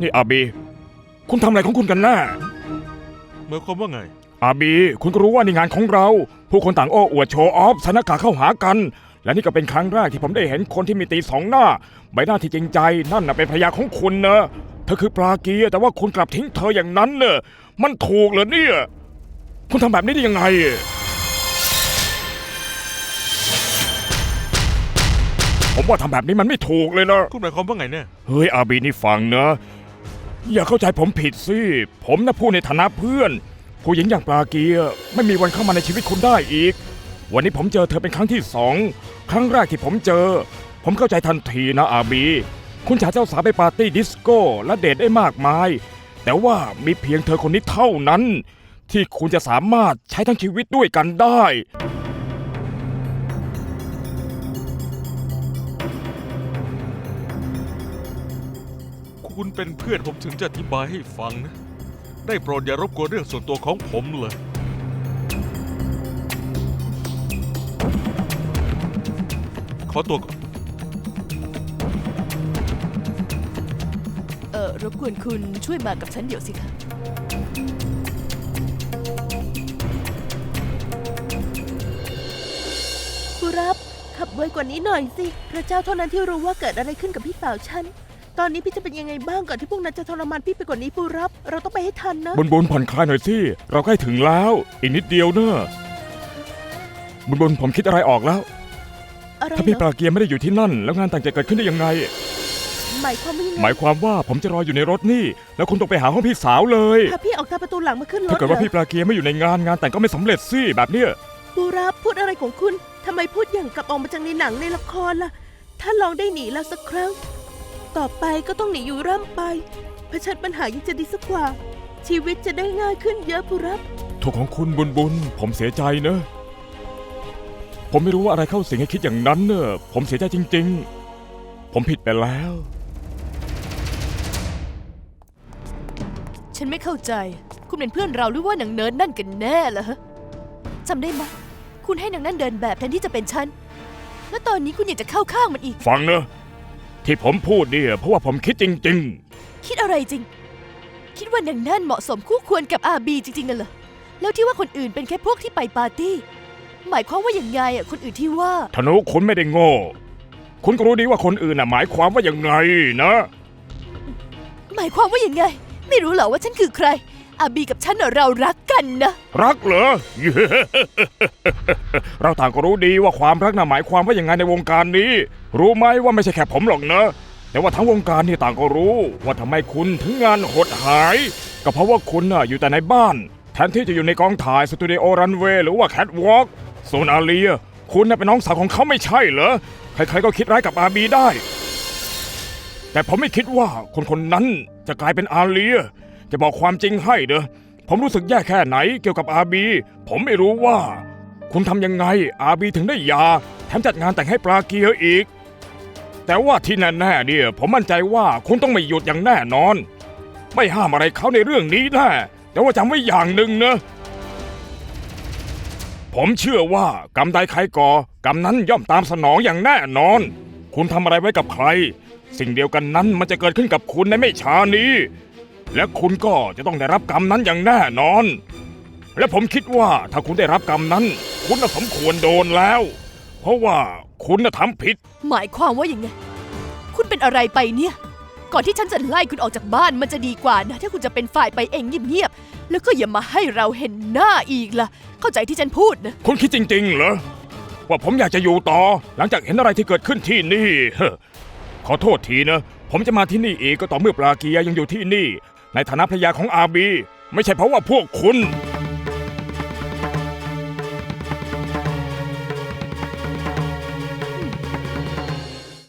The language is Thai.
นี่อาบี คุณทำอะไรของคุณกันแน่หมายความว่าไง อาบี คุณก็รู้ว่านี่งานของเรา ผู้คนต่างโอ้อวดโชว์ออฟใส่หน้ากากเข้าหากัน และนี่ก็เป็นครั้งแรกที่ผมได้เห็นคนที่มีตีสองหน้า ใบหน้าที่จริงใจนั่นน่ะเป็นภรรยาของคุณนะ เธอคือปลาเกียร์แต่ว่าคุณกลับทิ้งเธออย่างนั้นเนอะมันถูกเหรอเนี่ย คุณทำแบบนี้ได้ยังไง ผมว่าทำแบบนี้มันไม่ถูกเลยนะ คุณหมายความว่าไงเนี่ย เฮ้ยอาบีนี่ฟังนะ อย่าเข้าใจผมผิดสิ ผมนะพูดในฐานะเพื่อน ผู้หญิงอย่างปลาเกียร์ไม่มีวันเข้ามาในชีวิตคุณได้อีก วันนี้ผมเจอเธอเป็นครั้งที่สองครั้งแรกที่ผมเจอ ผมเข้าใจทันทีนะอาบี คุณชายเจ้าสาวไปปาร์ตี้ดิสโก้และเดทได้มากมาย แต่ว่ามีเพียงเธอคนนี้เท่านั้น ที่คุณจะสามารถใช้ทั้งชีวิตด้วยกันได้ คุณเป็นเพื่อนผมถึงจะอธิบายให้ฟังนะ ได้โปรดอย่ารบกวนเรื่องส่วนตัวของผมเลย ขอตัวก่อน เออรบกวนคุณช่วยมากับฉันเดี๋ยวสิคะ ผู้รับขับไวกว่านี้หน่อยสิ พระเจ้าเท่านั้นที่รู้ว่าเกิดอะไรขึ้นกับพี่สาวฉัน ตอนนี้พี่จะเป็นยังไงบ้างก่อนที่พวกนั้นจะทรมานพี่ไปกว่านี้ผู้รับ เราต้องไปให้ทันนะบุญบุญผ่อนคลายหน่อยสิ เราใกล้ถึงแล้ว อีกนิดเดียวเนอะบุญบุญผมคิดอะไรออกแล้ว อะไรถ้าพี่เหปรอลาเกียร์ไม่ได้อยู่ที่นั่น แล้วงานแต่งจะเกิดขึ้นได้ยังไง หมายความว่ายังหไงมายความว่าผมจะรออยู่ในรถนี่ แล้วคุณต้องไปหาห้องพี่สาวเลย พาพี่ออกทางประตูหลังมาขึ้นรถ้าถเกิดเหรว่าอพี่ปลาเกียร์ไม่อยู่ในงานงานแต่งก็ไม่สำเร็จสิแบบเนี้ยผู้รับพูดอะไรของคุณทำไมพูดอย่างกับออกมาจากในหนังในละครล่ะ ถ้าลองได้หนีแล้วสักครั้ง ต่อไปก็ต้องหนีอยู่ร่ำไปเผชิญปัญหายังจะดีสักกว่า ชีวิตจะได้ง่ายขึ้นเยอะผู้รับถูกของคุณบุญบุญ ผมเสียใจเนอะผมไม่รู้ว่าอะไรเข้าสิงให้คิดอย่างนั้นเนอะผมเสียใจจริง ๆ ผมผิดไปแล้ว ฉันไม่เข้าใจ คุณเป็นเพื่อนเราหรือว่านางเนิร์ดนั่นกันแน่เหรอฮะจำได้ไหมคุณให้นางนั่นเดินแบบแทนที่จะเป็นฉัน แล้วตอนนี้คุณอยากจะเข้าข้างมันอีก ฟังเนอะ ที่ผมพูดเนี่ยเพราะว่าผมคิดจริง คิดอะไรจริง คิดว่านางนั่นเหมาะสมคู่ควรกับอาบีจริงๆน่ะเหรอ แล้วที่ว่าคนอื่นเป็นแค่พวกที่ไปปาร์ตี้ หมายความว่าอย่างไงอะ คนอื่นที่ว่า ๆ ธนุคุณไม่ได้โง่ คุณก็รู้ดีว่าคนอื่นน่ะหมายความว่ายังไงนะ หมายความว่าอย่างไง ไม่รู้เหรอว่าฉันคือใคร อาบีกับฉันเรารักกันนะ รักเหรอ เราต่างก็รู้ดีว่าความรักน่ะหมายความว่าอย่างไงในวงการนี้ รู้ไหมว่าไม่ใช่แค่ผมหรอกนะ แต่ว่าทั้งวงการนี่ต่างก็รู้ ว่าทำไมคุณถึงงานหดหาย ก็เพราะว่าคุณน่ะอยู่แต่ในบ้าน แทนที่จะอยู่ในกองถ่ายสตูดิโอรันเวย์หรือว่าแคทวอล์กโซนอาเลีย คุณน่ะเป็นน้องสาวของเขาไม่ใช่เหรอ ใครๆก็คิดร้ายกับอาบีได้ แต่ผมไม่คิดว่าคนคนนั้นจะกลายเป็นอาเลีย จะบอกความจริงให้เด้อผมรู้สึกแย่แค่ไหนเกี่ยวกับอาบี ผมไม่รู้ว่า คุณทำยังไงอาบีถึงได้ยาแถมจัดงานแต่งให้ปลาเกียอีก แต่ว่าที่แน่ๆเนี่ย ผมมั่นใจว่าคุณต้องไม่หยุดอย่างแน่นอน ไม่ห้ามอะไรเขาในเรื่องนี้แน่แต่ว่าจำไว้อย่างหนึ่งนะผมเชื่อว่ากรรมใดใครก่อกรรมนั้นย่อมตามสนองอย่างแน่นอน คุณทำอะไรไว้กับใคร สิ่งเดียวกันนั้นมันจะเกิดขึ้นกับคุณในไม่ช้านี้ และคุณก็จะต้องได้รับกรรมนั้นอย่างแน่นอน และผมคิดว่าถ้าคุณได้รับกรรมนั้น คุณน่ะสมควรโดนแล้ว เพราะว่าคุณน่ะทำผิด หมายความว่าอย่างไง คุณเป็นอะไรไปเนี่ย ก่อนที่ฉันจะไล่คุณออกจากบ้านมันจะดีกว่านะ ถ้าคุณจะเป็นฝ่ายไปเองเงียบๆ แล้วก็อย่ามาให้เราเห็นหน้าอีกล่ะ เข้าใจที่ฉันพูดนะ คุณคิดจริง ๆ เหรอ ว่าผมอยากจะอยู่ต่อ หลังจากเห็นอะไรที่เกิดขึ้นที่นี่เฮ้อขอโทษทีนะ ผมจะมาที่นี่เองก็ต่อเมื่อปลาเกียร์ยังอยู่ที่นี่ ในฐานะภรรยาของอาบี ไม่ใช่เพราะว่าพวกคุณ